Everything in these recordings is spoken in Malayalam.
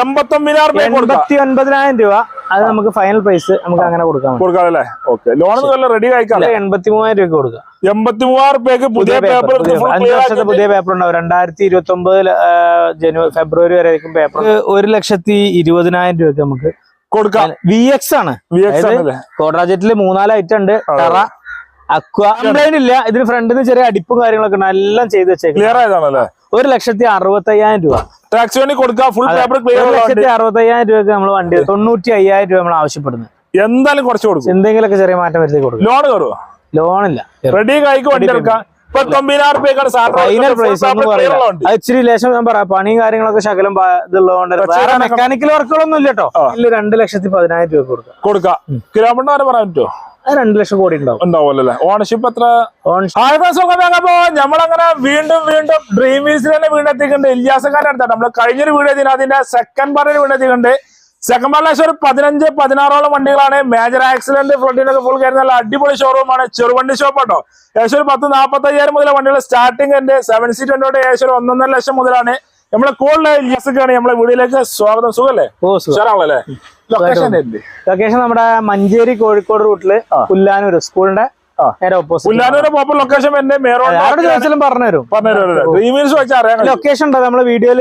എൺപത്തി ഒൻപതിനായിരം രൂപ. അത് നമുക്ക് ഫൈനൽ പ്രൈസ് നമുക്ക് അങ്ങനെ കൊടുക്കാം കൊടുക്കാം അല്ലേ? ഓക്കെ ലോൺ റെഡി ആയിക്കാം എൺപത്തി മൂവായിരം രൂപ കൊടുക്കാം. എൺപത്തി മൂവായിരം രൂപയ്ക്ക് പുതിയ പേപ്പർ അഞ്ച് വർഷത്തെ പുതിയ പേപ്പർ ഉണ്ടാവും. രണ്ടായിരത്തി ഇരുപത്തി ഒമ്പത് ജനുവരി ഫെബ്രുവരി വരെ പേപ്പർ ഒരു ലക്ഷത്തി ഇരുപതിനായിരം രൂപയ്ക്ക് നമുക്ക് കൊടുക്കാം. വി എക്സ് ആണ്. കോഡ്രാജറ്റിൽ മൂന്നാൽ ഐറ്റം ഉണ്ട്. ടറ അക്വ കംപ്ലൈന്റ് ഇല്ല. ഇതിന് ഫ്രണ്ടിൽ ചെറിയ അടിപ്പും കാര്യങ്ങളൊക്കെ ഉണ്ട്. എല്ലാം ചെയ്ത് വെച്ചേക്കും ക്ലിയർ ആയതാണല്ലേ? ഒരു ലക്ഷത്തി അറുപത്തയ്യായിരം രൂപ. ടാക്സി വേണ്ടി കൊടുക്കുക ഫുൾ പേപ്പർ ക്ലിയർ ലക്ഷത്തി അറുപത്തയ്യായിരം രൂപയ്ക്ക് നമ്മൾ വണ്ടി തൊണ്ണൂറ്റി അയ്യായിരം രൂപ നമ്മൾ ആവശ്യപ്പെടുന്നത് എന്തായാലും കുറച്ച് കൊടുക്കും. എന്തെങ്കിലുമൊക്കെ ചെറിയ മാറ്റം വരുത്തി കൊടുക്കും. ലോൺ കയറുക ലോൺ ഇല്ല. റെഡി കൈക്ക് വണ്ടി എടുക്കാം. ഇച്ചിരി ലേശം ഞാൻ പറയാം. പണിയും കാര്യങ്ങളൊക്കെ ശകലം ഇതുള്ളതുകൊണ്ട് വേറെ മെക്കാനിക്കൽ വർക്കുകളൊന്നും ഇല്ലട്ടോ ഇല്ല കേട്ടോ രണ്ട് ലക്ഷത്തി പതിനായിരം രൂപ കൊടുക്കാം. കൊടുക്കാം. കിലോമീറ്റർ വരെ പറയാൻ പറ്റുമോ രണ്ട് ലക്ഷം കോടി ഉണ്ടാവും. ഉണ്ടാവുമല്ലോ ഓണർഷിപ്പ് എത്ര? ഓൺഷിപ്പ് അപ്പോ? നമ്മളങ്ങനെ വീണ്ടും വീണ്ടും ഡ്രീം വീൽസിൽ തന്നെ വീണ്ടും ഇല്ലാസക്കാരുടെ അടുത്താണ് നമ്മൾ കഴിഞ്ഞൊരു വീട് അതിന്റെ സെക്കൻഡ് പാർട്ടിൽ വീണ്ടും എത്തിക്കുന്നുണ്ട് സെക്കൻഡ് പാർട്ടിൽ ഒരു പതിനഞ്ച് പതിനാറോളം വണ്ടികളാണ്. മേജർ ആക്സിഡന്റ് ഫ്ലഡിനൊക്കെ ഫുൾ കയറുന്ന നല്ല അടിപൊളി ഷോറൂമാണ് ചെറുവണ്ടി ഷോപ്പ് കേട്ടോ ഏകദേശം ഒരു പത്ത് നാൽപ്പത്തി അയ്യായിരം മുതൽ വണ്ടികൾ സ്റ്റാർട്ടിംഗ് ഉണ്ട്. സെവൻ സീറ്റ് വണ്ടിയോട് ഏകദേശം ഒരു ഒന്നൊന്നര ലക്ഷം മുതലാണ്. നമ്മളെ കൂടുതൽ ഇല്ലാസക്കാണ് നമ്മളെ വീടിലേക്ക് സ്വാഗതം. സുഖല്ലേ? ഓ സുഖം. ഉഷാറാണല്ലേ ലൊക്കേഷൻ നമ്മുടെ മഞ്ചേരി കോഴിക്കോട് റൂട്ടിൽ പുല്ലാനൂർ സ്കൂളിന്റെ ചോദിച്ചാലും പറഞ്ഞുതരും. ലൊക്കേഷൻ ഉണ്ടോ? നമ്മളെ വീഡിയോയിൽ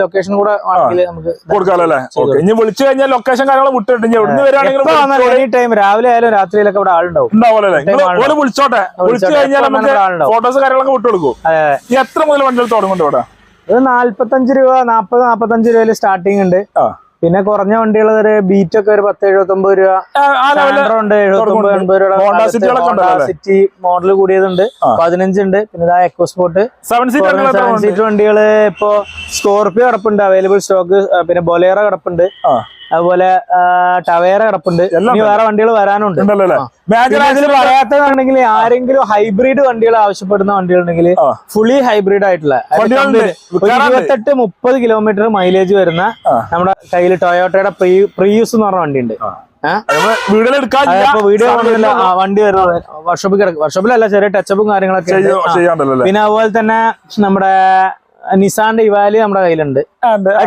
ലൊക്കേഷൻ കൂടെ ഇനി വിളിച്ചു കഴിഞ്ഞാൽ ലൊക്കേഷൻ കാര്യങ്ങൾ എവിടുന്ന് ഈ ടൈം രാവിലെ ആയാലും രാത്രിയിലൊക്കെ ഇവിടെ ആളുണ്ടാവും. വിളിച്ചോട്ടെ? വിളിച്ചു കഴിഞ്ഞാൽ നമുക്ക് ഫോട്ടോസ് കാര്യങ്ങളൊക്കെ വിട്ടുകൊടുക്കും. എത്ര മുതൽ വണ്ടികൾ തുടങ്ങുന്നുണ്ട് ഇവിടെ? ഇത് നാല്പത്തഞ്ച് രൂപ നാപ്പത് നാപ്പത്തഞ്ച് രൂപയിൽ സ്റ്റാർട്ടിംഗ് ഉണ്ട്. പിന്നെ കുറഞ്ഞ വണ്ടികൾ ഒരു ബീറ്റ് ഒക്കെ ഒരു പത്ത് എഴുപത്തൊമ്പത് രൂപ. ഉണ്ട്. എൺപത്? City model കൂടിയതുണ്ട്. പതിനഞ്ചുണ്ട് പിന്നെ ഇതാ എക്കോ സ്പോർട്ട് സെവൻ സീറ്റ് വണ്ടികൾ ഇപ്പോ സ്കോർപിയോ കിടപ്പുണ്ട് അവൈലബിൾ സ്റ്റോക്ക് പിന്നെ ബൊലേറോ കിടപ്പുണ്ട്. അതുപോലെ ടവേറ ടവേര കിടപ്പുണ്ട്. ഇനി വേറെ വണ്ടികൾ വരാനുണ്ട്. ഇതിൽ പറയാത്തതാണെങ്കിൽ ആരെങ്കിലും ഹൈബ്രിഡ് വണ്ടികൾ ആവശ്യപ്പെടുന്ന വണ്ടികളുണ്ടെങ്കിൽ. ഫുള്ളി ഹൈബ്രിഡ് ആയിട്ടുള്ള ഇരുപത്തെട്ട് മുപ്പത് കിലോമീറ്റർ മൈലേജ് വരുന്ന നമ്മുടെ കയ്യിൽ ടൊയോട്ടയുടെ പ്രീ പ്രീയൂസ് എന്ന് പറഞ്ഞ വണ്ടി ഉണ്ട് വീഡിയോ വണ്ടി വരുന്നത് വർക്ക്ഷോപ്പിൽ കിടക്കും വർക്ക്ഷോപ്പിലല്ല ചെറിയ ടച്ചപ്പും കാര്യങ്ങളൊക്കെ. പിന്നെ അതുപോലെ തന്നെ നമ്മുടെ നിസാന്റെ ഇവാലി നമ്മുടെ കയ്യിലുണ്ട്.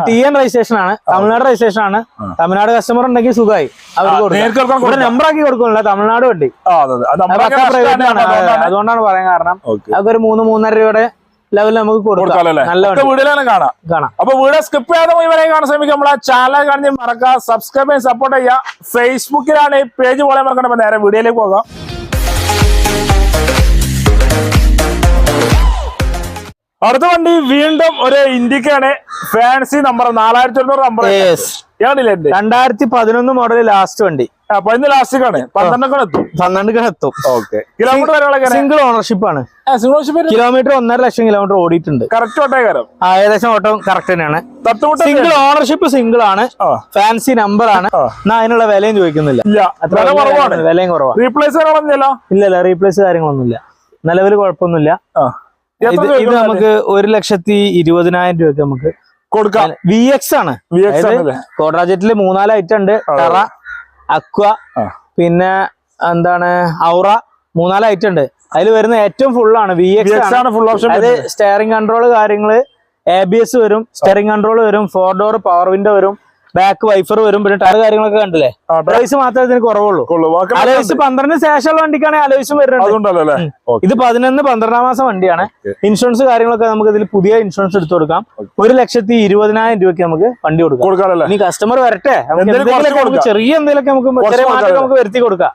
ടി എൻ രജിസ്ട്രേഷൻ ആണ്. തമിഴ്നാട് രജിസ്ട്രേഷൻ ആണ്. തമിഴ്നാട് കസ്റ്റമർ ഉണ്ടെങ്കിൽ സുഖമായി. അവർക്ക്. നമ്പർ ആക്കി കൊടുക്കുന്നില്ല തമിഴ്നാട് വണ്ടി. നഷ്ടമാണ്. ആണ്. അതുകൊണ്ടാണ്. പറയാൻ കാരണം. അതൊക്കെ ഒരു മൂന്ന് മൂന്നര രൂപയുടെ ലെവലിൽ നമുക്ക് കൊടുക്കാം. വീടുകളിലാണ് കാണാം. കാണാം. അപ്പൊ വീഡിയോ സ്കിപ്പ് ചെയ്യാതെ മുഴുവനെ കാണാൻ ശ്രമിക്കുക. നമ്മളെ ചാനൽ കാണിച്ച് മറക്കുക സബ്സ്ക്രൈബ് ചെയ്യാൻ സപ്പോർട്ട് ചെയ്യുക. ഫേസ്ബുക്കിലാണ് ഈ പേജ് പോലെ മറക്കണം നേരെ വീഡിയോയിലേക്ക് പോകാം. അടുത്ത വണ്ടി വീണ്ടും ഒരു ഇന്ത്യക്കാണ്. ഫാൻസി നമ്പർ നാലായിരത്തി ഒരുന്നൂറ് നമ്പർ എന്റെ രണ്ടായിരത്തി പതിനൊന്ന് മോഡൽ ലാസ്റ്റ് വണ്ടി. അപ്പൊ ഇന്ന് ലാസ്റ്റ് ആണ് പന്ത്രണ്ടൊക്കെ എത്തും. പന്ത്രണ്ട് എത്തും. ഓക്കെ കിലോമീറ്റർ വരെയുള്ള സിംഗിൾ ഓണർഷിപ്പ് ആണ്. കിലോമീറ്റർ ഒന്നര ലക്ഷം കിലോമീറ്റർ ഓടിയിട്ടുണ്ട്. കറക്റ്റ് ആ, ഏകദേശം ഓട്ടം കറക്റ്റ് തന്നെയാണ്. സിംഗിൾ ഓണർഷിപ്പ് സിംഗിൾ ആണ്. ഫാൻസി നമ്പർ ആണ്. എന്നാ അതിനുള്ള വിലയും ചോദിക്കുന്നില്ല. വലിയ കുറവാണ്. റീപ്ലേസ് കാര്യങ്ങളൊന്നുമില്ലല്ലോ ഇല്ല ഇല്ല റീപ്ലേസ് കാര്യങ്ങളൊന്നുമില്ല. നിലവിൽ കുഴപ്പമൊന്നുമില്ല. ഇത്? നമുക്ക് ഒരു ലക്ഷത്തി ഇരുപതിനായിരം രൂപയ്ക്ക് നമുക്ക് കൊടുക്കാം. വി എക്സ് ആണ്. കോഡ്രാജറ്റിൽ മൂന്നാൽ ഐറ്റം ഉണ്ട്. ടെറ അക്വ പിന്നെ എന്താണ് ഔറ മൂന്നാൽ ഐറ്റം ഉണ്ട്. അതിൽ വരുന്ന ഏറ്റവും ഫുൾ ആണ് വി എക്സ് ആണ്. ഫുൾ ഓപ്ഷൻ അതായത് സ്റ്റെയറിംഗ് കൺട്രോൾ കാര്യങ്ങൾ എ ബി എസ് വരും സ്റ്റെയറിംഗ് കൺട്രോൾ വരും ഫോർ ഡോർ പവർ വിൻഡോ വരും ബാക്ക് വൈഫർ വരും. പിന്നെ ടയർ കാര്യങ്ങളൊക്കെ കണ്ടില്ലേ? അലോയ്സ് മാത്രമേ ഇതിന് കുറവുള്ളൂ. അലോയ്സ് പന്ത്രണ്ടിന് ശേഷമുള്ള വണ്ടിക്കാണെങ്കിൽ അലോയ്സും ഓക്കെ ഇത് പതിനൊന്ന് പന്ത്രണ്ടാം മാസം വണ്ടിയാണ്. ഇൻഷുറൻസ് കാര്യങ്ങളൊക്കെ നമുക്ക് ഇതിൽ പുതിയ ഇൻഷുറൻസ് എടുത്തു കൊടുക്കാം. ഒരു ലക്ഷത്തി ഇരുപതിനായിരം രൂപയ്ക്ക് നമുക്ക് വണ്ടി കൊടുക്കാം. ഇനി കസ്റ്റമർ വരട്ടെ. നമുക്ക് ചെറിയ എന്തെങ്കിലുമൊക്കെ നമുക്ക് ചെറിയ മാറ്റം നമുക്ക് വരുത്തി കൊടുക്കാം.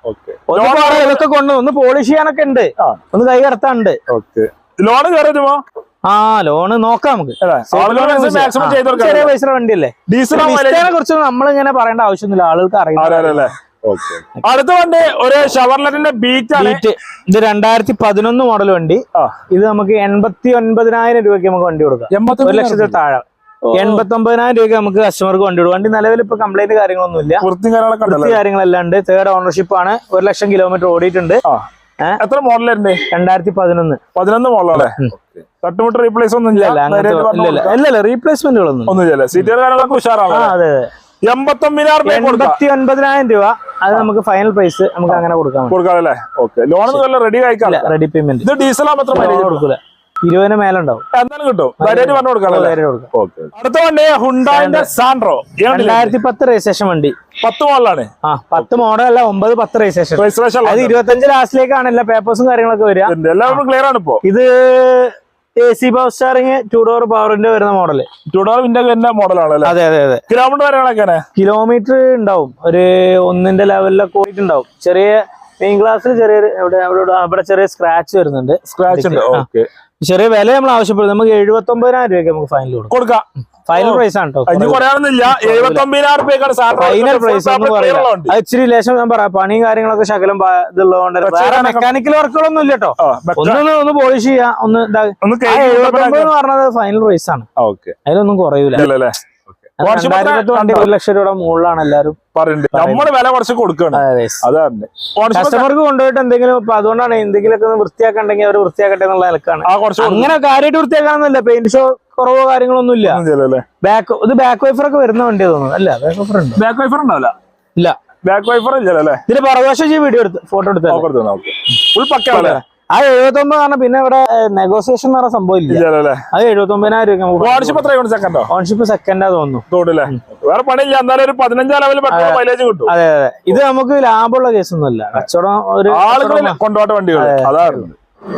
ഒന്ന് കൊണ്ട് ഒന്ന് പോളിഷ് ചെയ്യാനൊക്കെ ഉണ്ട്. ഒന്ന് കൈ കടത്താനുണ്ട്. ലോണ് ലോൺ കയറുമോ ആ ലോണ് നോക്കാം നമുക്ക്. അല്ലേ? മാക്സിമം ചെയ്ത് ചെറിയ പൈസ വണ്ടിയല്ലേ? കുറിച്ച് ഇങ്ങനെ പറയേണ്ട ആവശ്യമൊന്നുമില്ല. ആളുകൾക്ക് അറിയാം അല്ലേ? ഓക്കെ അടുത്ത വണ്ടി ഒരു ഷവർലറിന്റെ ബീറ്റ് ആണ്. ബീറ്റ് ഇത് രണ്ടായിരത്തി പതിനൊന്ന് മോഡൽ വണ്ടി. ആ. ഇത് നമുക്ക് എൺപത്തി ഒൻപതിനായിരം രൂപയ്ക്ക് നമുക്ക് വണ്ടി കൊടുക്കാം. ഒരു ലക്ഷത്തിൽ താഴെ. എൺപത്തി ഒമ്പതിനായിരം രൂപയ്ക്ക് നമുക്ക് കസ്റ്റമർക്ക് വണ്ടി കൊടുക്കും. വണ്ടി നിലവിൽ ഇപ്പൊ കംപ്ലൈന്റ് കാര്യങ്ങളൊന്നും ഇല്ല വൃത്തി കാര്യങ്ങളെല്ലാം ഉണ്ട്. തേർഡ് ഓണർഷിപ്പ് ആണ്. ഒരു ലക്ഷം കിലോമീറ്റർ ഓടിയിട്ടുണ്ട്? എത്ര മോഡലുണ്ട് രണ്ടായിരത്തി പതിനൊന്ന് പതിനൊന്ന് മോഡലല്ലേ തട്ടുമുട്ട് റീപ്ലേസ് ഒന്നും ഇല്ല. ഒന്നുമില്ല റീപ്ലേസ്മെന്റുകളൊന്നും സീറ്റുകൾ കാര്യങ്ങളൊക്കെ ഉഷാറാണ് അതെ രൂപ കൊടുക്കാം. എൺപത്തി ഒൻപതിനായിരം രൂപ. അത് നമുക്ക് ഫൈനൽ പ്രൈസ് നമുക്ക് അങ്ങനെ ഓക്കെ ലോൺ റെഡി കഴിക്കാം റെഡി പേയ്മെന്റ് ഇത് ഡീസൽ ആകുമ്പോൾ എത്ര മൈലേജ് കൊടുക്കൂല. ഇരുപതിന് മേലെ ഉണ്ടാവും. എന്തായാലും കിട്ടും. ധൈര്യമായിട്ട് പറഞ്ഞു കൊടുക്കാം അല്ലേ? ധൈര്യം കൊടുക്കാം. അടുത്ത വണ്ടി ഹുണ്ടായിന്റെ സാൻഡ്രോ രണ്ടായിരത്തി പത്ത് രജിസ്ട്രേഷൻ വണ്ടി. പത്ത് മോഡലാണ്. ആ പത്ത് മോഡൽ അല്ല ഒമ്പത് പത്ത് രജിസ്ട്രേഷൻ അത് ഇരുപത്തഞ്ച് ലാസ്റ്റിലേക്കാണ് എല്ലാ പേപ്പേഴ്സും കാര്യങ്ങളൊക്കെ വരിക. ക്ലിയർ ആണ് ഇപ്പോ. ഇത് A C power steering two door പവറിന്റെ വരുന്ന മോഡൽ ടു ഡോർ വിൻഡോ മോഡലാണ് അതെ അതെ അതെ. കിലോമീറ്റർ കാര്യങ്ങളൊക്കെ കിലോമീറ്റർ ഉണ്ടാവും. ഒരു ഒന്നിന്റെ ലെവലിലൊക്കെ പോയിട്ടുണ്ടാവും ചെറിയ മെയിൻ ക്ലാസ്സിൽ ചെറിയൊരു അവിടെ അവിടെ ചെറിയ സ്ക്രാച്ച് വരുന്നുണ്ട്. സ്ക്രാച്ച് ഉണ്ട്. ചെറിയ വില നമ്മൾ ആവശ്യപ്പെടുന്നത് നമുക്ക് എഴുപത്തി ഒമ്പതിനായിരം രൂപയ്ക്ക് നമുക്ക് ഫൈനൽ കൊടുക്കാം. ഫൈനൽ പ്രൈസ് ആണ് ഫൈനൽ പ്രൈസ് അത് ഇച്ചിരി ലേശം ഞാൻ പറയാം. പണിയും കാര്യങ്ങളൊക്കെ ശകലം ഇതുള്ളതുകൊണ്ട് വേറെ മെക്കാനിക്കൽ വർക്കുകളൊന്നും ഇല്ല കേട്ടോ ഒന്ന് ഒന്ന് പോളിഷ് ചെയ്യാ. ഒന്ന് ഇതാ ഒന്ന് ആ എഴുപത്തി ഒമ്പത് എന്ന് പറഞ്ഞത് ഫൈനൽ പ്രൈസ് ആണ്. ഓക്കെ. അതിലൊന്നും കുറയൂല. ഒരു ലക്ഷം രൂപയുടെ മുകളിലാണ് എല്ലാരും പറയുന്നുണ്ട് നമ്മൾ വില കുറച്ച് കൊടുക്കണം അതാണ് കസ്റ്റമർക്ക് കൊണ്ടുപോയിട്ട് എന്തെങ്കിലും ഇപ്പൊ അതുകൊണ്ടാണ് എന്തെങ്കിലുമൊക്കെ ഒക്കെ വൃത്തിയാക്കണ്ടെങ്കിൽ അവർ വൃത്തിയാക്കട്ടെ എന്നുള്ള നിലക്കാണ്. അങ്ങനെ കാര്യമായിട്ട് വൃത്തിയാക്കാനൊന്നുമില്ല. പെയിന്റ് ഷോ കുറവോ കാര്യങ്ങളൊന്നും ഇല്ല. ബാക്ക് ഇത് ബാക്ക് വൈഫർ ഒക്കെ വരുന്ന വണ്ടി തോന്നുന്നു. അല്ല ബാക്ക് വൈഫർ ഉണ്ട്? ബാക്ക് വൈഫർ ഉണ്ടാവില്ല. ഇല്ല. ബാക്ക് വൈഫർ ഇല്ലല്ലേ ഇതിന്റെ പുറകുവശം ഈ വീഡിയോ എടുത്ത് ഫോട്ടോ എടുത്ത് ഫുൾ പക്കാണല്ലേ ആ എഴുപത്തി ഒമ്പത് കാരണം പിന്നെ ഇവിടെ നെഗോസിയേഷൻ എന്ന് പറഞ്ഞ സംഭവം ഇല്ല. ഇല്ലല്ലേ അത് എഴുപത്തി ഒമ്പതിനായിരം വാർഷിപ്പ് എത്രയാണ് സെക്കൻഡോ ഓൺഷിപ്പ് സെക്കൻഡാ തോന്നുന്നു. തോടില്ലേ വേറെ പണിയില്ല. എന്നാലും ഒരു പതിനഞ്ചാം ലെവലിൽ പെട്രോൾ മൈലേജ് കിട്ടും. അതെ അതെ. ഇത് നമുക്ക് ലാഭമുള്ള കേസൊന്നുമല്ല കച്ചവടം ഒരു ആളുകൾ കൊണ്ടുപോട്ട വണ്ടികൾ അതാണ്.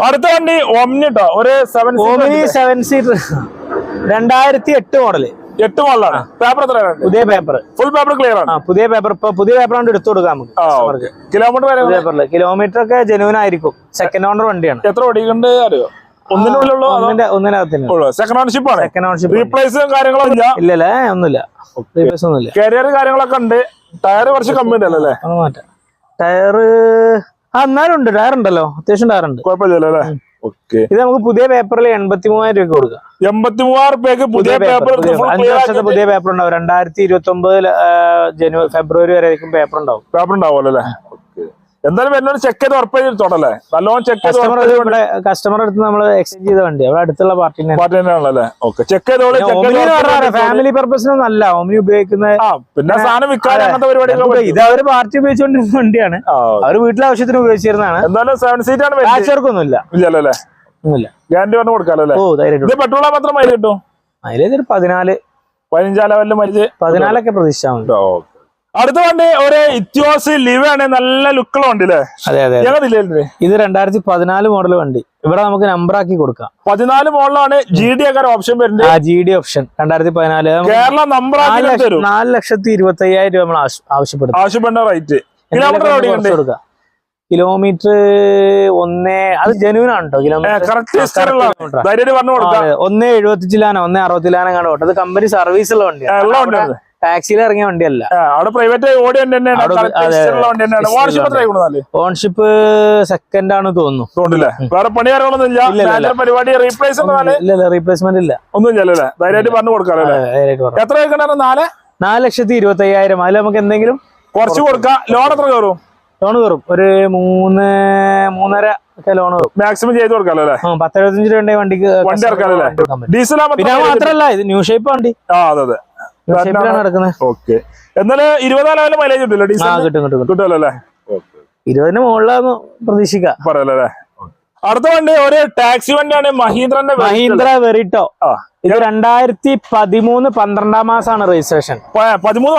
അടുത്ത വണ്ടി ഒമ്നി കേട്ടോ ഒരു സെവൻ ഓമിനി സെവൻ സീറ്റർ രണ്ടായിരത്തി എട്ട് മോഡൽ എട്ട് മോഡലാണ് പേപ്പർ എത്രയാണ് പുതിയ പേപ്പർ ഫുൾ പേപ്പർ ക്ലിയർ ആണ്. പുതിയ പേപ്പർ ഇപ്പൊ പുതിയ പേപ്പർ കൊണ്ട് എടുത്തു കൊടുക്കാം നമുക്ക്. കിലോമീറ്റർ വരെ പേപ്പറിൽ കിലോമീറ്റർ ഒക്കെ ജനുവൻ ആയിരിക്കും. സെക്കൻഡ് ഓണർ വണ്ടിയാണ്. എത്ര ഓടിക്കണ്ട് അറിയോ? ഒന്നിനുള്ളിൽ ഒന്നിനകത്തിന് സെക്കൻഡ് ഓണർഷിപ്പ് ആണ്. സെക്കൻഡ് ഓണർഷിപ്പ് റീപ്ലേസും കാര്യങ്ങളും ഇല്ല? ഇല്ലല്ലേ ഏ, ഒന്നുമില്ല. റീപ്ലേസ് ഒന്നുമില്ല. കരിയർ കാര്യങ്ങളൊക്കെ ഉണ്ട്. ടയർ കുറച്ച് കമ്മി ഉണ്ടല്ലോ അല്ലേ മാറ്റാം. ടയറ് ആ എന്നാലും ഉണ്ട് ടയർ ഉണ്ടല്ലോ. അത്യാവശ്യം ടയർ ഉണ്ട്. കുഴപ്പമില്ലല്ലോ അല്ലേ? ഓക്കെ. ഇത് നമുക്ക് പുതിയ പേപ്പറിൽ എൺപത്തി മൂവായിരം രൂപ കൊടുക്കാം. എൺപത്തി മൂവായിരം റുപ്യക്ക് പുതിയ പേപ്പർ അഞ്ചു വർഷത്തെ പുതിയ പേപ്പർ ഉണ്ടാവും. രണ്ടായിരത്തി ഇരുപത്തി ഒമ്പത് ജനുവരി ഫെബ്രുവരി വരെ പേപ്പർ ഉണ്ടാവും. പേപ്പർ ഉണ്ടാവുമല്ലോ അല്ലേ? എന്തായാലും വരുന്നവർ ചെക്ക് ചെയ്ത് ഉറപ്പ് തൊടല്ലേ നല്ലോണം ചെക്ക് ചെയ്ത് കസ്റ്റമർ അടുത്ത് നമ്മൾ എക്സ്ചേഞ്ച് ചെയ്ത വണ്ടി. അവിടെ അടുത്തുള്ള പാർട്ടിനെ പാർട്ടി തന്നെയാണല്ലേ ഓക്കെ ചെക്ക് ചെയ്തോളൂ ചെയ്ത് ചെയ്ത് ഫാമിലി പർപ്പസിനൊന്നും അല്ല. ഓമിനി ഉപയോഗിക്കുന്ന പിന്നെ സാധനം വിൽക്കാൻ അങ്ങനത്തെ പരിപാടികളൊക്കെ ഇത് അവർ പാർട്ടി ഉപയോഗിച്ചുകൊണ്ടിരുന്ന വണ്ടിയാണ്. അവർ അവർ വീട്ടിലെ ആവശ്യത്തിന് ഉപയോഗിച്ചിരുന്നതാണ്. എന്തായാലും സെവൻ സീറ്റ് ആണ് കാച്ചവർക്കൊന്നുമില്ല ഇല്ലല്ലോ ഒന്നുമില്ല. ഗ്യാരണ്ടി പറഞ്ഞു ധൈര്യം ഇത് പെട്രോൾ മാത്രം മൈലേജ് കിട്ടും? മൈലേജ് ഒരു പതിനാല് പതിനഞ്ചാം ലെവലിൽ മൈലേജ് പതിനാലൊക്കെ പ്രതീക്ഷിച്ചാൽ മതി. അടുത്ത വണ്ടി ഒരു ഇത്യോസ് ലിവ് ആണ് നല്ല ലുക്കുള്ള വണ്ടി അല്ലേ അതെ അതെ. ഇത്? രണ്ടായിരത്തി പതിനാല് മോഡൽ വണ്ടി. ഇവിടെ നമുക്ക് നമ്പർ ആക്കി കൊടുക്കാം. പതിനാല് മോഡലാണ് ജി ഡി ഒക്കെ ഓപ്ഷൻ വരുന്നത് ആ ജി ഡി ഓപ്ഷൻ രണ്ടായിരത്തി പതിനാല് കേരള നമ്പർ നാല് ലക്ഷത്തി ഇരുപത്തി അയ്യായിരം രൂപ നമ്മൾ ആവശ്യപ്പെടും ആവശ്യപ്പെടുന്നു റേറ്റ് കിലോമീറ്റർ കൊടുക്കാം. കിലോമീറ്റർ ഒന്നേ അത് ജനുവിൻ ആണ് കിലോമീറ്റർ. ഒന്നേ കൊടുക്കാം. ഒന്ന് അറുപത്തിലാനോ കാണോ കേട്ടോ അത് കമ്പനി സർവീസ് ഉള്ള വണ്ടിയാണ്. ടാക്സിയിൽ ഇറങ്ങിയ വണ്ടിയല്ല. അവിടെ പ്രൈവറ്റ് ഓടി വണ്ടി ഓൺഷിപ്പ് സെക്കൻഡ് ആണ് തോന്നുന്നു. വേറെ പണി കാര്യങ്ങളൊന്നും പരിപാടി ഇല്ല ഇല്ല റീപ്ലേസ്മെന്റ് ഇല്ല. ഒന്നും ധൈര്യമായിട്ട് പറഞ്ഞു. എത്ര നാല്? നാല് ലക്ഷത്തി ഇരുപത്തി അയ്യായിരം അതിൽ നമുക്ക് എന്തെങ്കിലും കുറച്ച് കൊടുക്കാം. ലോൺ എത്ര കയറും? ലോൺ കയറും. ഒരു മൂന്ന് മൂന്നര ഒക്കെ ലോൺ കയറും. മാക്സിമം ചെയ്ത് കൊടുക്കാലോ അല്ലേ? പത്തെഴുപത്തഞ്ച് രൂപ വണ്ടിക്ക് വണ്ടി എടുക്കാൻ ഡീസൽ പിന്നെ മാത്രല്ല ഇത് ന്യൂ ഷേപ്പ് വണ്ടി. ആ അതെ അതെ. ഓക്കെ എന്നാലും ഇരുപതാലായാലും മൈലേജ് ഉണ്ടല്ലോ ആ ഡീസൽ കിട്ടും കിട്ടും കിട്ടും. കിട്ടുമല്ലോ അല്ലേ? ഇരുപതിന് മുകളിലാന്ന് പ്രതീക്ഷിക്കാം. പറയല്ലോ? അല്ലേ അടുത്ത വണ്ടി ഒരു ടാക്സി വണ്ടിയാണ് മഹീന്ദ്രന്റെ മഹീന്ദ്ര വെറിട്ടോ. ഇത് രണ്ടായിരത്തി പതിമൂന്ന് പന്ത്രണ്ടാം മാസമാണ് രജിസ്ട്രേഷൻ പതിമൂന്ന്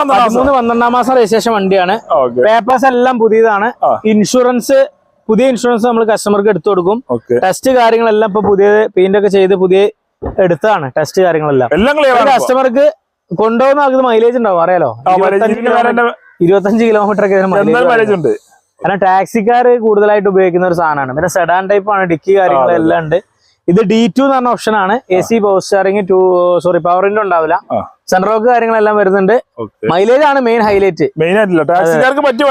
പന്ത്രണ്ടാം മാസം. രജിസ്ട്രേഷൻ വണ്ടിയാണ്. പേപ്പേഴ്സ് എല്ലാം പുതിയതാണ്. ഇൻഷുറൻസ് പുതിയ ഇൻഷുറൻസ് നമ്മൾ കസ്റ്റമർക്ക് എടുത്തു കൊടുക്കും. ടെസ്റ്റ് കാര്യങ്ങളെല്ലാം ഇപ്പൊ പുതിയ പെയിന്റ് ഒക്കെ ചെയ്ത് പുതിയ എടുത്തതാണ് ടെസ്റ്റ് കാര്യങ്ങളെല്ലാം. എല്ലാം ക്ലിയർ ആണ് കസ്റ്റമർക്ക് കൊണ്ടുപോകുന്ന ആൾക്ക് മൈലേജ് ഉണ്ടാവും അറിയാലോ? ഇരുപത്തഞ്ച് കിലോമീറ്റർ ഒക്കെ മൈലേജ് ഉണ്ട്. കാരണം ടാക്സിക്കാർ കൂടുതലായിട്ട് ഉപയോഗിക്കുന്ന ഒരു സാധനമാണ്. പിന്നെ സെഡാൻ ടൈപ്പ് ആണ് ഡിക്കി കാര്യങ്ങളെല്ലാം ഉണ്ട്. ഇത് ഡി ടു എന്ന് പറഞ്ഞ ഓപ്ഷൻ ആണ്. A C power steering two sorry power window ഉണ്ടാവില്ല. സെൻട്രോക്ക് കാര്യങ്ങളെല്ലാം വരുന്നുണ്ട്. മൈലേജ് ആണ് മെയിൻ ഹൈലൈറ്റ് മെയിൻ ആയിട്ടില്ല.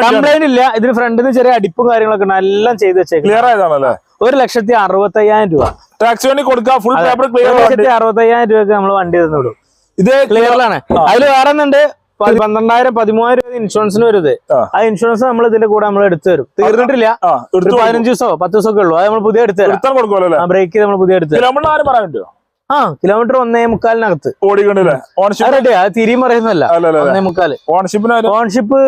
കംപ്ലൈന്റ് ഇല്ല. ഇതിന് ഫ്രണ്ടിൽ നിന്ന് ചെറിയ അടിപ്പും കാര്യങ്ങളൊക്കെ ഉണ്ട്. എല്ലാം ചെയ്ത് വെച്ചേക്കും ഒരു ലക്ഷത്തി അറുപത്തയ്യായിരം രൂപ. ടാക്സി വണ്ടി കൊടുക്കാം ഫുൾ പേപ്പർ ക്ലിയർ ലക്ഷത്തി അറുപത്തയ്യായിരം നമ്മൾ വണ്ടി തന്നു വിടും ഇത് ക്ലിയറിലാണ് അതിൽ വേറെ ഒന്നുണ്ട്. പതി- പന്ത്രണ്ടായിരം പതിമൂവായിരം രൂപ ഇൻഷുറൻസിന് വരുത് ആ. ഇൻഷുറൻസ് നമ്മൾ ഇതിന്റെ കൂടെ നമ്മൾ എടുത്തു തരും. തീർന്നിട്ടില്ല. പതിനഞ്ച് ദിവസമോ പത്ത് ദിവസമൊക്കെ ഉള്ളൂ. അത് നമ്മൾ പുതിയ എടുത്തു കൊടുക്കുമല്ലോ ബ്രേക്ക് നമ്മൾ പുതിയ എടുത്തു ആ കിലോമീറ്റർ ഒന്നേ മുക്കാലിനകത്ത്. ഓണർഷിപ്പ് തിരിയും പറയുന്നല്ല ഒന്നേ മുക്കാൽ. ഓണർഷിപ്പിന് ഓൺഷിപ്പ്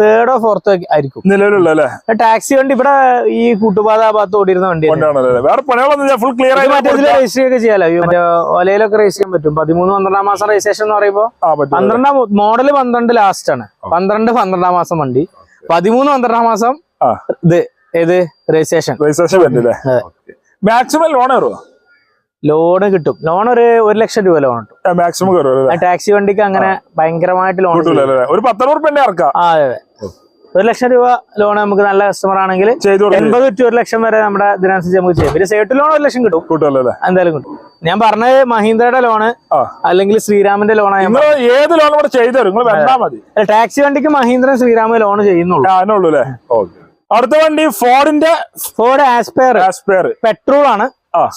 തേർഡോ ഫോർത്തോ ആയിരിക്കും. നിലവിലുള്ള ടാക്സി വണ്ടി ഇവിടെ ഈ കൂട്ടുപാത ഭാഗത്ത് ഓടിയിരുന്ന വണ്ടി രജിസ്റ്റർ ഒക്കെ ചെയ്യാലോ? ഒലയിലൊക്കെ രജിസ്റ്റർ ചെയ്യാൻ പറ്റും. പതിമൂന്ന് പന്ത്രണ്ടാം മാസം രജിസ്ട്രേഷൻ എന്ന് പറയുമ്പോ പന്ത്രണ്ടാം മോഡൽ പന്ത്രണ്ട് ലാസ്റ്റ് ആണ്. പന്ത്രണ്ട് പന്ത്രണ്ടാം മാസം വണ്ടി. പതിമൂന്ന് പന്ത്രണ്ടാം മാസം ഇത് ഏത്? രജിസ്ട്രേഷൻ. മാക്സിമം ലോൺ കയറുമോ ലോണ് കിട്ടും. ലോൺ ഒരു ഒരു ലക്ഷം രൂപ ലോൺ കിട്ടും. മാക്സിമം ടാക്സി വണ്ടിക്ക് അങ്ങനെ ഭയങ്കരമായിട്ട് ലോൺ ഒരു അതെ അതെ. ഒരു ലക്ഷം രൂപ ലോൺ നമുക്ക് നല്ല കസ്റ്റമർ ആണെങ്കിൽ എൺപത് ടു ഒരു ലക്ഷം വരെ നമ്മുടെ ഇതിനനുസരിച്ച് നമുക്ക് ചെയ്യാം. പിന്നെ സേട്ട് ലോൺ ഒരു ലക്ഷം കിട്ടും. എന്തായാലും കിട്ടും. ഞാൻ പറഞ്ഞത് മഹീന്ദ്രയുടെ ലോണ് അല്ലെങ്കിൽ ശ്രീരാമിന്റെ ഏത് ലോൺ കൂടെ ചെയ്തു ടാക്സി വണ്ടിക്ക് മഹീന്ദ്രൻ ശ്രീരാമ ലോൺ ചെയ്യുന്നുള്ളൂ. അടുത്ത വണ്ടി ഫോർഡിന്റെ ഫോർഡ് ആസ്പെയർ ആസ്പയർ പെട്രോൾ ആണ്.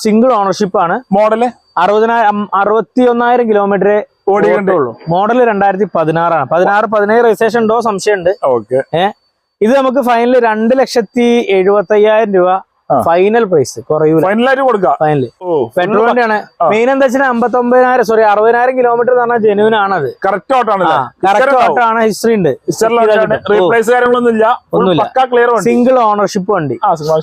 സിംഗിൾ ഓണർഷിപ്പ് ആണ്. മോഡൽ? അറുപതിനായിരം അറുപത്തി ഒന്നായിരം കിലോമീറ്റർ ഓടിയിട്ടുള്ളൂ മോഡൽ രണ്ടായിരത്തി പതിനാറാണ് പതിനാറ് പതിനേഴ് രജിസ്ട്രേഷൻ ഉണ്ടോ? സംശയമുണ്ട്. ഓക്കെ. ഏഹ് ഇത് നമുക്ക് ഫൈനൽ രണ്ട് ലക്ഷത്തി എഴുപത്തി അയ്യായിരം രൂപ. ഫൈനൽ പ്രൈസ് കുറയൂല. ഫൈനലായിട്ട് കൊടുക്കാം. ഫൈനൽ പെട്രോൾ പെട്രോളിന്റെ ആണ് മെയിൻ എന്താ വെച്ചാൽ അമ്പത്തി ഒമ്പതിനായിരം സോറി അറുപതിനായിരം കിലോമീറ്റർ എന്ന് പറഞ്ഞാൽ ജെനുവിൻ ആണത്. കറക്റ്റ് ഓട്ടാണ് കറക്റ്റ് ഓട്ടാണ് ഹിസ്റ്ററി ഉണ്ട്. റീപ്ലേസ് ഒന്നുമില്ല. സിംഗിൾ ഓണർഷിപ്പ് വണ്ടി.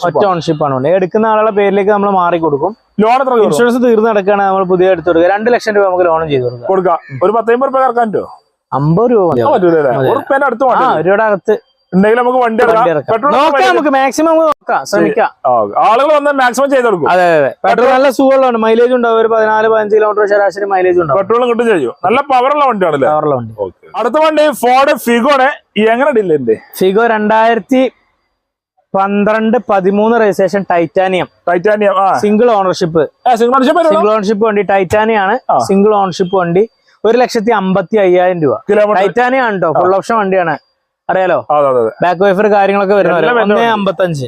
ഒറ്റ ഓണർഷിപ്പ് ആണ് വണ്ടി. എടുക്കുന്ന ആളുടെ പേരിലേക്ക് നമ്മൾ മാറി കൊടുക്കും. ലോൺ എത്ര? ഇൻഷുറൻസ് തീർന്നു നടക്കുകയാണ് നമ്മൾ പുതിയ എടുത്തു കൊടുക്കുക. രണ്ട് ലക്ഷം രൂപ നമുക്ക് ലോൺ ചെയ്ത് കൊടുക്കാം. കൊടുക്കാം. ഒരു പത്തമ്പത് രൂപ കറക്കാൻ അമ്പത് രൂപ മതി. അടുത്ത് ഉണ്ടെങ്കിൽ നമുക്ക് വണ്ടി നോക്കാം നമുക്ക് മാക്സിമം നോക്കാം. ശ്രമിക്കാം. ആളുകൾ വന്ന് മാക്സിമം ചെയ്ത് കൊടുക്കും. അതെ അതെ. പെട്രോൾ നല്ല സുഖമുള്ളതാണ് മൈലേജ് ഉണ്ടാവും. ഒരു പതിനാല് പതിനഞ്ച് കിലോമീറ്റർ ശരാശരി മൈലേജ് ഉണ്ടാവും. പെട്രോളും കിട്ടും ചെയ്യും. നല്ല പവറുള്ള വണ്ടിയാണല്ലേ? പവറുള്ള വണ്ടി. അടുത്ത വണ്ടി ഫോർഡ് ഫിഗോടെ എങ്ങനെ ഡില്ലേ ഫിഗോ രണ്ടായിരത്തി പന്ത്രണ്ട് പതിമൂന്ന് registration titanium titanium single ownership single single ownership വണ്ടി ടൈറ്റാനിയ ആണ്. സിംഗിൾ ഓണർഷിപ്പ് വണ്ടി. ഒരു ലക്ഷത്തി അമ്പത്തി അയ്യായിരം രൂപ. ടൈറ്റാനിയം ആണ് കേട്ടോ ഫുൾ ഓപ്ഷൻ വണ്ടിയാണ്. അറിയാലോ? ബാക്ക് വൈഫർ കാര്യങ്ങളൊക്കെ വരുന്നത് ഒന്നേ. അമ്പത്തഞ്ച്.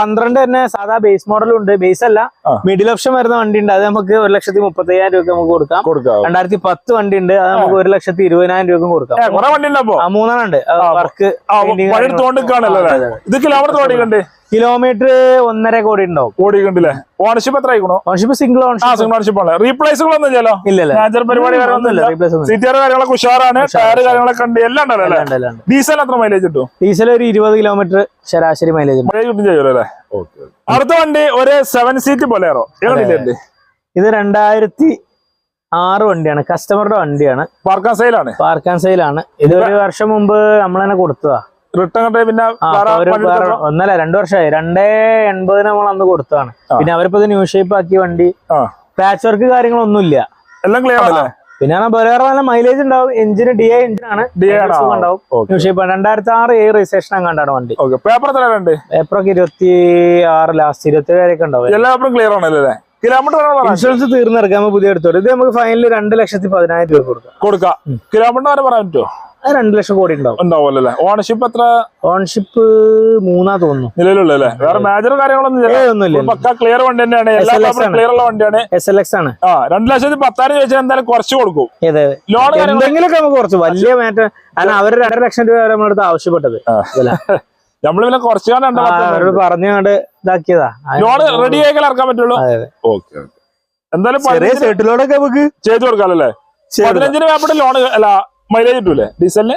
പന്ത്രണ്ട് തന്നെ സാധാ ബേസ് മോഡലും ഉണ്ട്. ബേസ് അല്ല മിഡിൽ ഓപ്ഷൻ വരുന്ന വണ്ടി ഉണ്ട് അത് നമുക്ക് ഒരു ലക്ഷത്തി മുപ്പത്തി അയ്യായിരം രൂപ നമുക്ക് കൊടുക്കാം. രണ്ടായിരത്തി പത്ത് വണ്ടി ഉണ്ട് അത് നമുക്ക് ഒരു ലക്ഷത്തി ഇരുപതിനായിരം രൂപ കൊടുക്കാം. മൂന്നെണ്ണം ഉണ്ട്. വർക്ക് ഇത് കിലോമീറ്റർ കിലോമീറ്റർ ഒന്നര കോടി ഉണ്ടാവും. ഓടിക്കണ്ടില്ലേ ഓണർഷിപ്പ് എത്ര ആയിക്കണോ ownership single ownership single ownership ആണ്. റീപ്ലേസുകളൊന്നും ഇല്ലല്ലോ? ഇല്ല ഇല്ല. നാച്ചുറൽ പരിപാടി സീറ്റിയർ കാര്യങ്ങളൊക്കെ ഉഷാറാണ്. ടയർ കാര്യങ്ങളൊക്കെ ഉണ്ട്. എല്ലാം ഉണ്ടല്ലോ ഡീസൽ എത്ര മൈലേജ് കിട്ടും? ഡീസൽ ഒരു ഇരുപത് കിലോമീറ്റർ ശരാശരി മൈലേജ് മൈലേജ് കിട്ടും അടുത്ത വണ്ടി ഒരു സെവൻ സീറ്റ് പോലെ എങ്ങനെയില്ലേ ഇത് രണ്ടായിരത്തി ആറ് വണ്ടിയാണ്. കസ്റ്റമറുടെ വണ്ടിയാണ് പാർക്കാൻ സെയിലാണ് പാർക്കാൻ സെയിലാണ് ഇത് ഒരു വർഷം മുമ്പ് നമ്മൾ തന്നെ കൊടുത്തതാ. റിട്ടേൺ പിന്നെ ഒന്നല്ല രണ്ടു വർഷമായി. രണ്ടേ എൺപതിന് നമ്മൾ അന്ന് കൊടുത്താണ് പിന്നെ അവരിപ്പോ ഇത് ന്യൂ ഷേപ്പ് ആക്കി വണ്ടി. പാച്ച് വർക്ക് കാര്യങ്ങളൊന്നുമില്ല. എല്ലാം ക്ലിയർ അല്ലേ പിന്നെ ബൊലേറോ നല്ല മൈലേജ് ഉണ്ടാവും. എഞ്ചിന് ഡി ഐ എഞ്ചിൻ ആണ്. ഉണ്ടാവും. ന്യൂ ഷേപ്പ് രണ്ടായിരത്തി ആറ് ഏഴ് രജിസ്ട്രേഷൻ അങ്ങാണ്ടാണ് വണ്ടി. പേപ്പർ ഏപ്രിൽ ഇരുപത്തി ആറ് ലാസ്റ്റ് ഇരുപത്തി ഏഴ് വരെയൊക്കെ ഉണ്ടാവും. എല്ലാ പേപ്പറും ക്ലിയർ ആണല്ലേ കിലോമീറ്റർ ഇൻഷുറൻസ് തീർന്നെടുക്കാൻ നമ്മൾ പുതിയ എടുത്തോളൂ. ഇത് നമുക്ക് ഫൈനലി രണ്ട് ലക്ഷത്തി പതിനായിരം രൂപ കൊടുക്കാം. കൊടുക്കാം. കിലോമീറ്റർ പറയാൻ പറ്റുമോ രണ്ട് ലക്ഷം കോടി ഉണ്ടാവും. ഉണ്ടാവുമല്ലോ ഓണർഷിപ്പ് എത്ര? ഓണർഷിപ്പ് മൂന്നാ തോന്നുന്നു. നിലവിലുള്ള വേറെ മേജർ കാര്യങ്ങളൊന്നും പക്ക ക്ലിയർ വണ്ടി തന്നെയാണ്. ക്ലിയർ ഉള്ള വണ്ടിയാണ്. എസ് എൽ എക്സ് ആണ്. ആ രണ്ട് ലക്ഷത്തി പത്തായിരം ചോദിച്ചാൽ എന്തായാലും കുറച്ച് കൊടുക്കും. ലോൺ എന്തെങ്കിലുമൊക്കെ നമുക്ക് കുറച്ച്. വലിയ മാറ്റം കാരണം അവർ രണ്ടര ലക്ഷം രൂപ വരെ നമ്മളടുത്ത് ആവശ്യപ്പെട്ടത്. നമ്മൾ നമ്മൾ പിന്നെ കുറച്ച് അവരോട് പറഞ്ഞുകൊണ്ട് ഇതാക്കിയതാ. ലോൺ റെഡി ആയിക്കാൻ ഇറക്കാൻ പറ്റുള്ളൂ. ഓക്കെ എന്തായാലും ചെറിയ സെട്ടിലോടൊക്കെ നമുക്ക് ചെയ്തു കൊടുക്കാമല്ലേ പതിനഞ്ചിന് പേപ്പറിൽ ലോൺ അല്ല മൈലേജ് കിട്ടൂലേ? ഡീസലിന്.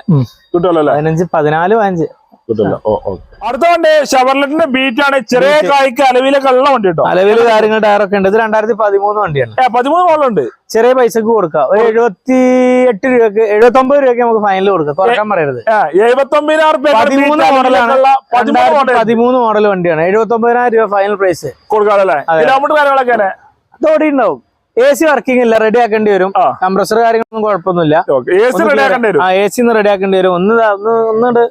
കിട്ടുമല്ലോ അല്ലേ? പതിനഞ്ച് പതിനാല് പതിനഞ്ച്. കിട്ടുമല്ലോ ഓ ഓ. അടുത്ത വണ്ടി ഷവർലെറ്റിന്റെ ബീറ്റ് ആണ്. ചെറിയ കായ്ക്ക് അലവിലൊക്കെ ഉള്ള വണ്ടി കേട്ടോ. അലവിൽ കാര്യങ്ങൾ ടയറൊക്കെ ഉണ്ട്. ഇത് രണ്ടായിരത്തി പതിമൂന്ന് വണ്ടിയാണ്. പതിമൂന്ന് മോളുണ്ട് ചെറിയ പൈസക്ക് കൊടുക്കാം. ഒരു എഴുപത്തി എട്ട് രൂപക്ക് എഴുപത്തി ഒമ്പത് രൂപയ്ക്ക് നമുക്ക് ഫൈനൽ കൊടുക്കാം. കുറയ്ക്കാൻ പറയരുത്. എഴുപത്തി ഒമ്പതിനായിരം പതിമൂന്ന് മോഡൽ വണ്ടിയാണ്. എഴുപത്തി ഒമ്പതിനായിരം രൂപ ഫൈനൽ പ്രൈസ് കൊടുക്കാറല്ലേ അതെ. കിലോമീറ്റർ കാര്യങ്ങളൊക്കെ അതോടെ ഉണ്ടാവും എ സി വർക്കിംഗ് ഇല്ല റെഡി ആക്കേണ്ടി വരും. കംപ്രസർ കാര്യങ്ങളൊന്നും കുഴപ്പമൊന്നുമില്ല. എ സി റെഡി ആക്കേണ്ടി വരും. ഒന്ന് റെഡി ആക്കേണ്ടി വരും. ഒന്ന് ഒന്ന് ഒന്നുണ്ട്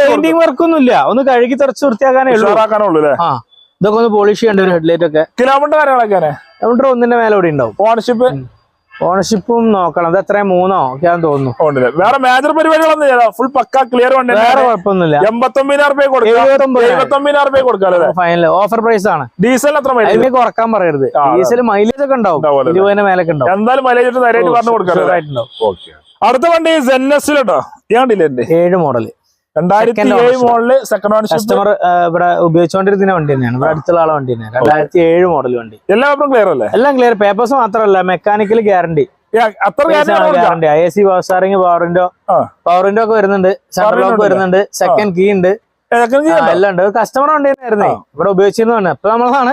പെയിന്റിംഗ് വർക്കൊന്നും ഇല്ല ഒന്ന് കഴുകി തുറച്ച് വൃത്തിയാക്കാനേ ഉള്ളൂ. ആ ഇതൊക്കെ ഒന്ന് പോളിഷ് ചെയ്യേണ്ടി വരും ഹെഡ്ലൈറ്റ് ഒക്കെ. കിലോമീറ്റർ കാര്യങ്ങളൊക്കെ അതുകൊണ്ട് ഒന്നിന്റെ മേലെ ഇവിടെ ഉണ്ടാവും. ഓണർഷിപ്പ് ഓണർഷിപ്പും നോക്കണം. അത് എത്രയും? മൂന്നോ? ഒക്കെ തോന്നുന്നു. വേറെ മേജർ പരിപാടികളൊന്നും ഫുൾ പക്ക ക്ലിയർ വണ്ടി വേറെ കുഴപ്പമൊന്നുമില്ല. എൺപത്തൊമ്പതിനായിരം രൂപ കൊടുക്കാം. ഫൈനൽ ഓഫർ പ്രൈസ് ആണ്. ഡീസൽ എത്ര മൈലേജ് കുറയ്ക്കാൻ പറയരുത്. ഡീസൽ മൈലേജ് ഒക്കെ ഉണ്ടാവും? ഇരുപതിന് മേലൊക്കെ ഉണ്ടാവും. എന്തായാലും മൈലേജ്. അടുത്ത വണ്ടി കണ്ടില്ലേ എന്റെ ഏഴ് മോഡൽ രണ്ടായിരത്തി ഏഴ് മോഡൽ സെക്കൻഡ് ഹാൻഡ് കസ്റ്റമർ ഇവിടെ ഉപയോഗിച്ചുകൊണ്ടിരുന്ന വണ്ടി തന്നെയാണ് ഇവിടെ അടുത്തുള്ള ആളെ വണ്ടി തന്നെയാണ് രണ്ടായിരത്തി ഏഴ് മോഡൽ വണ്ടി. എല്ലാ പേപ്പറും ക്ലിയർ അല്ലേ? എല്ലാം ക്ലിയർ പേപ്പേഴ്സ് മാത്രമല്ല മെക്കാനിക്കൽ ഗ്യാരണ്ടി അത്ര guarantee I S C power steering പവറിന്റെ. പവറിന്റെ ഒക്കെ വരുന്നുണ്ട്. സെൻട്രൽ ലോക്ക് വരുന്നുണ്ട്. സെക്കൻഡ് കീ ഉണ്ട്. എല്ലാം ഉണ്ട് കസ്റ്റമർ വണ്ടി തന്നെയായിരുന്നേ. ഇവിടെ ഉപയോഗിച്ചിരുന്നതാണ് ഇപ്പൊ നമ്മളാണ്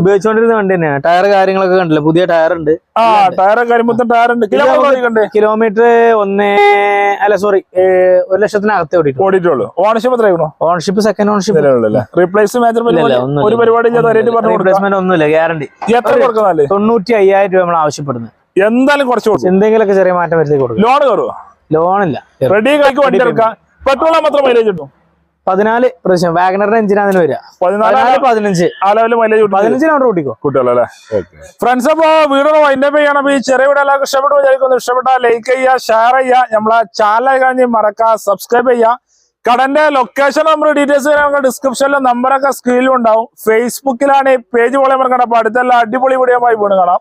ഉപയോഗിച്ചുകൊണ്ടിരുന്ന വണ്ടി തന്നെയാണ് ടയർ കാര്യങ്ങളൊക്കെ കണ്ടില്ല? പുതിയ ടയർ ഉണ്ട് ആ ടയർ കരിമ്പത്തൻ ടയർ ഉണ്ട് കിലോമീറ്റർ ഒന്ന് അല്ല സോറി ഒരു ലക്ഷത്തിനകത്തെ ഓടിയിട്ടുള്ളൂ. ഓണർഷിപ്പ് എത്ര ഓണർഷിപ്പ് സെക്കൻഡ് ഓണർഷിപ്പ് ഒരു പരിപാടി റീപ്ലേസ്മെന്റ് ഒന്നുമില്ല ഗ്യാരണ്ടി തൊണ്ണൂറ്റി അയ്യായിരം രൂപ നമ്മൾ ആവശ്യപ്പെടുന്നത്. എന്തായാലും കുറച്ച് കൊടുക്കും. എന്തെങ്കിലുമൊക്കെ ചെറിയ മാറ്റം വരുത്തി കൊടുക്കും. ലോൺ കയറുമോ ലോണില്ല റെഡി കളിക്ക് വണ്ടി എടുക്കാം. പെട്രോൾ മാത്രം മൈലേജ് കിട്ടും. പതിനാല് പ്രശ്നം. വാഗ്നറിന്റെ എഞ്ചിനാണ് വരിക. പതിനാല് പതിനഞ്ച്. ആ ലെവലിൽ മൈലേജ് കിട്ടും. പതിനഞ്ച് കിലോമീറ്റർ ഓടിക്കോ കുട്ടികളല്ലേ? ഫ്രണ്ട്സ് അപ്പോ വീഡിയോ വൈൻഡപ്പ് ചെയ്യണം. അപ്പൊ ഈ ചെറിയ വീഡിയോ എല്ലാവർക്കും ഇഷ്ടപ്പെട്ടു വിചാരിക്കുന്നു. ഇഷ്ടപ്പെട്ടാൽ ലൈക്ക് ചെയ്യുക ഷെയർ ചെയ്യുക. നമ്മളെ ചാനൽ കഴിഞ്ഞ് മറക്കുക സബ്സ്ക്രൈബ് ചെയ്യുക. കടന്റെ ലൊക്കേഷൻ നമ്പർ ഡീറ്റെയിൽസ് നമുക്ക് ഡിസ്ക്രിപ്ഷനിലെ നമ്പറൊക്കെ സ്ക്രീനിലും ഉണ്ടാവും ഫേസ്ബുക്കിലാണ് ഈ പേജ് പോലെ മറക്കണം അപ്പൊ അടുത്തെല്ലാം അടിപൊളി വീഡിയോ ആയി വീണ് കാണാം.